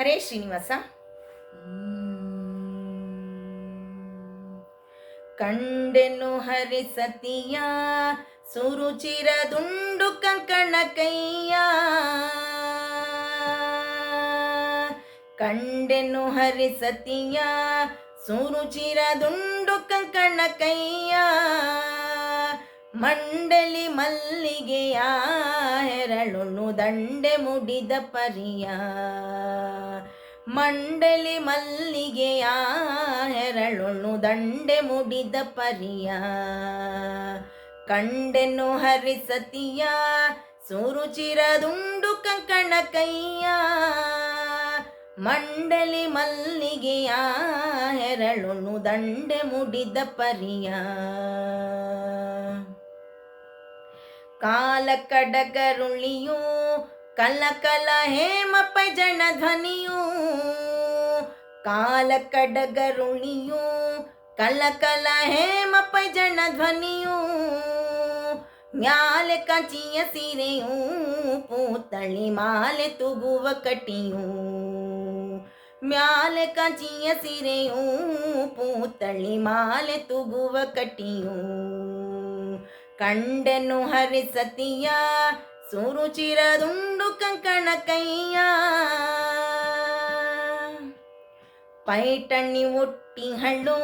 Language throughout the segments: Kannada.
ಹರೇ ಶ್ರೀನಿವಾಸ. ಕಂಡೆನು ಹರಿಸತಿಯ ಸುರುಚಿರ ದುಂಡು ಕಂಕಣ ಕೈಯ. ಕಂಡೆನು ಹರಿಸತಿಯ ಸುರುಚಿರ ದುಂಡು ಕಂಕಣ ಕೈಯ. ಮಂಡಲಿ ಮಲ್ಲಿಗೆಯ ಹೆರಳುಣ್ಣು ದಂಡೆ ಮುಡಿದ ಪರಿಯ. ಮಂಡಲಿ ಮಲ್ಲಿಗೆಯ ಹೆರಳುಣ್ಣು ದಂಡೆ ಮುಡಿದ ಪರಿಯ. ಕಂಡೆನು ಹರಿಸತಿಯ ಸುರುಚಿರದುಂಡು ಕಂಕಣ ಕೈಯ. ಮಂಡಲಿ ಮಲ್ಲಿಗೆಯ ಹೆರಳುಣ್ಣು ದಂಡೆ ಮುಡಿದ ಪರಿಯ. ಕಾಲ ಕಡಗರುಳಿಯು ಕಲ ಕಲ ಹೇಮ ಪಜಣ ಧ್ವನಿಯು ಕಾಲ ಕಡಗರುಳಿಯು ಕಲ ಕಲ ಹೇಮ ಪಜಣ ಧ್ವನಿಯು ಮ್ಯಾಲೆ ಕಂಚಿಯ ಸೀರೆಯು ಪೂತಳಿ ಮಾಲೆ ತುಗುವ ಕಟಿಯು ಮ್ಯಾಲೆ ಕಂಚಿಯ ಸೀರೆಯು ಪೂತಳಿ ಮಾಲೆ ತುಗುವ ಕಟಿಯು ಕಂಡೆನು ಹರಿಸತಿಯ ಸುರುಚಿರದುಂಡು ಕಂಕಣ ಕೈಯ. ಪೈಟಣ್ಣಿ ಒಟ್ಟಿಹಳು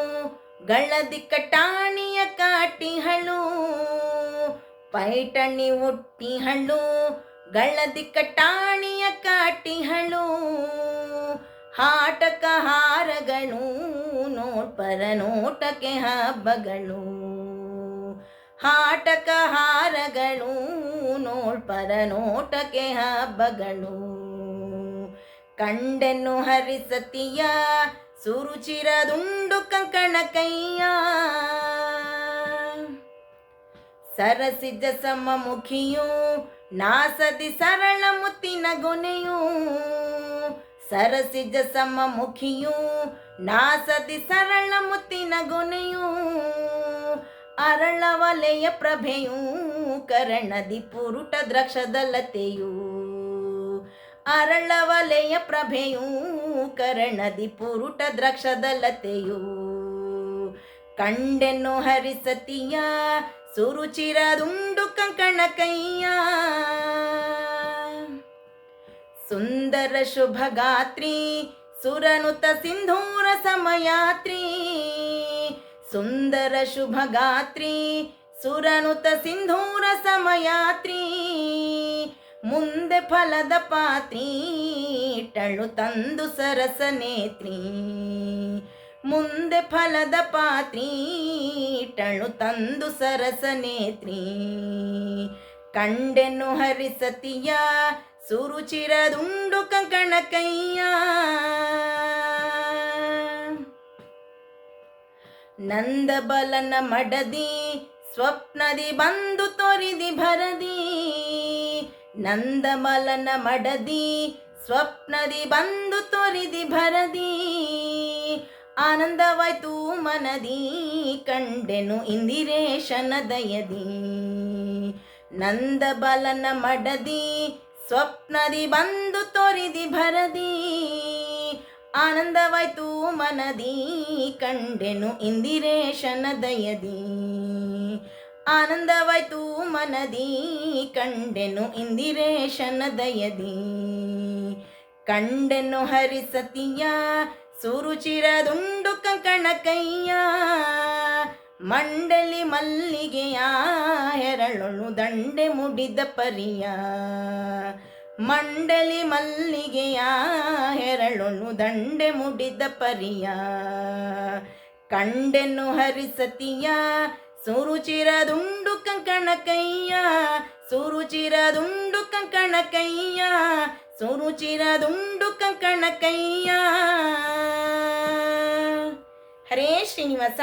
ಗಳದಿ ಕಟಾಣಿಯ ಕಾಟಿಹಳು ಪೈಟಣ್ಣಿ ಒಟ್ಟಿಹಳು ಗಳದಿ ಕಟಾಣಿಯ ಕಾಟಿಹಳು ಹಾಟಕ ಹಾರಗಳು ನೋಟ್ಪರ ನೋಟಕ್ಕೆ ಹಬ್ಬಗಳು. ಹಾಟಕ ಹಾರಗಳು ನೋಡ್ಪರ ನೋಟಕ್ಕೆ ಹಬ್ಬಗಳು. ಕಂಡೆನ್ನು ಹರಿಸತಿಯ, ಸುರುಚಿರದುಂಡು ಕಂಕಣ ಕೈಯ ಸರಸಿಜ ಸಮಮುಖಿಯು, ನಾಸದಿ ಸರಳ ಮುತ್ತಿನ ಗೊನೆಯು. ಸರಸಿಜ ಸಮಮುಖಿಯು, ನಾಸದಿ ಸರಳ ಮುತ್ತಿನ ಗೊನೆಯು. ಅರಳವಲೆಯ ಪ್ರಭೆಯೂ ಕರಣದಿ ಪುರುಟ ದ್ರಕ್ಷದಲತೆಯೂ. ಅರಳವಲೆಯ ಪ್ರಭೆಯೂ ಕರಣದಿ ಪುರುಟ ದ್ರಕ್ಷದಲತೆಯೂ. ಕಂಡೆನ್ನು ಹರಿಸತಿಯ ಸುರುಚಿರದುಂಡು ಕಂಕಣ ಕೈಯ. ಸುಂದರ ಶುಭಗಾತ್ರಿ ಸುರನುತ ಸಿಂಧೂರ ಸಮಯಾತ್ರಿ. ಸುಂದರ ಶುಭಗಾತ್ರಿ, ಸುರನುತ ಸಿಂಧೂರ ಸಮಯಾತ್ರಿ, ಮುಂದೆ ಫಲದ ಪಾತ್ರಿ, ಟಳು ತಂದು ಸರಸ ನೇತ್ರಿ. ಮುಂದೆ ಫಲದ ಪಾತ್ರಿ, ಟಳು ತಂದು ಸರಸ ನೇತ್ರಿ. ಕಂಡೆನು ಹರಿಸತಿಯ, ಸುರುಚಿರದುಂಡು ಕಂಕಣ ಕೈಯ. ನಂದಬಲನ ಮಡದಿ, ಸ್ವಪ್ನದಿ ಬಂದು ತೊರಿದಿ ಭರದಿ. ನಂದಮಲನ ಮಡದಿ, ಸ್ವಪ್ನದಿ ಬಂದು ತೊರಿದಿ ಭರದಿ. ಆನಂದವಾಯ್ತು ಮನದಿ, ಕಂಡೆನು ಇಂದಿರೇಶನ ದಯದಿ. ನಂದಬಲನ ಮಡದಿ, ಸ್ವಪ್ನದಿ ಬಂದು ತೊರಿದಿ ಭರದಿ. ಆನಂದವಾಯ್ತು ಮನದಿ, ಕಂಡೆನು ಇಂದಿರೇಶನ ದಯದಿ. ಆನಂದವಾಯ್ತು ಮನದಿ, ಕಂಡೆನು ಇಂದಿರೇಶನ ದಯದಿ. ಕಂಡೆನು ಹರಿಸತಿಯ, ಸುರುಚಿರದುಂಡು ಕಂಕಣ ಕೈಯ ಮಂಡಲಿ ಮಲ್ಲಿಗೆಯ, ಹೆರಳೊಳು ದಂಡೆ ಮುಡಿದ ಪರಿಯ. ಮಂಡಲಿ ಮಲ್ಲಿಗೆಯ ಹೆರಳೊಳು ದಂಡೆ ಮುಡಿದ ಪರಿಯ. ಕಂಡೆನು ಹರಿಸತಿಯ ಸುರುಚಿರದುಂಡು ಕಂಕಣ ಕೈಯ. ಸುರುಚಿರದುಂಡು ಕಂಕಣ ಕೈಯ. ಸುರುಚಿರದುಂಡು ಕಂಕಣ ಕೈಯ. ಹರೇ ಶ್ರೀನಿವಾಸ.